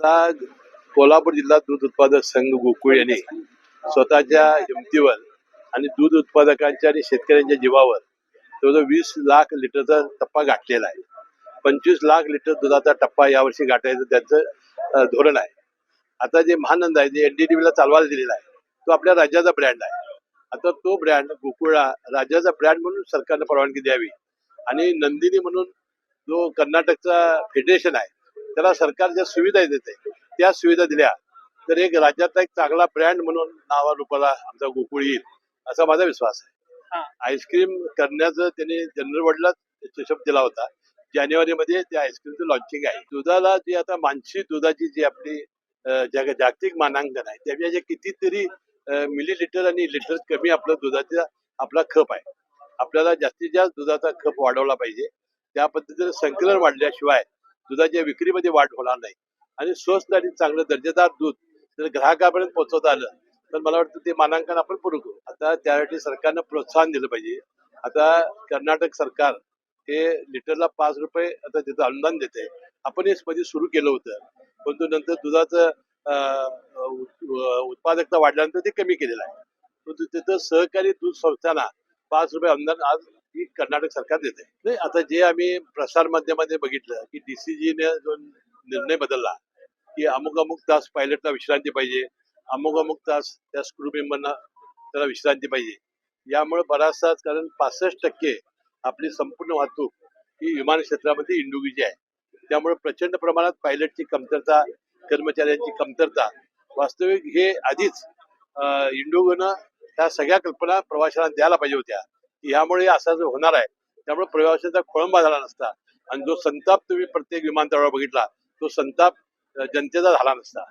आता कोल्हापूर जिल्हा दूध उत्पादक संघ गोकुळ यांनी स्वतःच्या हिमतीवर आणि दूध उत्पादकांच्या आणि शेतकऱ्यांच्या जीवावर जवळजवळ वीस लाख लिटरचा टप्पा गाठलेला आहे. पंचवीस लाख लिटर दुधाचा टप्पा यावर्षी गाठायचं त्यांचं धोरण आहे. आता जे महानंद आहे जे एनडीटीव्हीला चालवायला दिलेला आहे तो आपल्या राज्याचा ब्रँड आहे. आता तो ब्रँड गोकुळा राज्याचा ब्रँड म्हणून सरकारनं परवानगी द्यावी आणि नंदिनी म्हणून जो कर्नाटकचा फेडरेशन आहे त्याला सरकार ज्या सुविधा देते त्या सुविधा दिल्या तर एक राज्यातला एक चांगला ब्रँड म्हणून नावा रूपाला आमचा गोकुळ येईल असा माझा विश्वास आहे. आईस्क्रीम करण्याचं त्यांनी जनरल हिशोब दिला होता. जानेवारीमध्ये त्या आईस्क्रीमचं लॉन्चिंग आहे. दुधाला जी आता मानसी दुधाची जी आपली जग जागतिक मानांकन आहे त्याच्या कितीतरी मिली लिटर आणि लिटर कमी आपलं दुधाचा आपला खप आहे. आपल्याला जास्तीत जास्त दुधाचा खप वाढवला पाहिजे. त्या पद्धतीने संकलन वाढल्याशिवाय दुधाच्या विक्रीमध्ये वाढ होणार नाही. आणि स्वस्त आणि चांगलं दर्जेदार दूध जर ग्राहकापर्यंत पोहोचवता आलं तर मला वाटतं ते मानांकन आपण पूर्ण करू. आता त्यासाठी सरकारनं प्रोत्साहन दिलं पाहिजे. आता कर्नाटक सरकार हे लिटरला पाच रुपये आता तिथं अनुदान देते. आपण हे मध्ये सुरू केलं होतं. परंतु नंतर दुधाचं उत्पादकता वाढल्यानंतर ते कमी केलेलं आहे. परंतु तिथं सहकारी दूध संस्थांना पाच रुपये अनुदान आज ही कर्नाटक सरकार देते. नाही आता जे आम्ही प्रसार माध्यमामध्ये बघितलं की डीसीजीने जो निर्णय बदलला की अमुक अमुक तास पायलटला विश्रांती पाहिजे अमुक अमुक तास त्या स्क्रू मेंबरना त्याला विश्रांती पाहिजे. यामुळे बराचसा कारण पासष्ट टक्के आपली संपूर्ण वाहतूक ही विमान क्षेत्रामध्ये इंडोगीची आहे. त्यामुळे प्रचंड प्रमाणात पायलटची कमतरता कर्मचाऱ्यांची कमतरता वास्तविक हे आधीच इंडोगोनं त्या ह्या सगळ्या कल्पना प्रवाशांना द्यायला पाहिजे होत्या. यामुळे ह्यामुळे असं होणार आहे त्यामुळे प्रवाशांचा खोळंबा झाला नसता. आणि जो संताप तुम्ही प्रत्येक विमानतळावर बघितला तो संताप जनतेचा झाला नसता.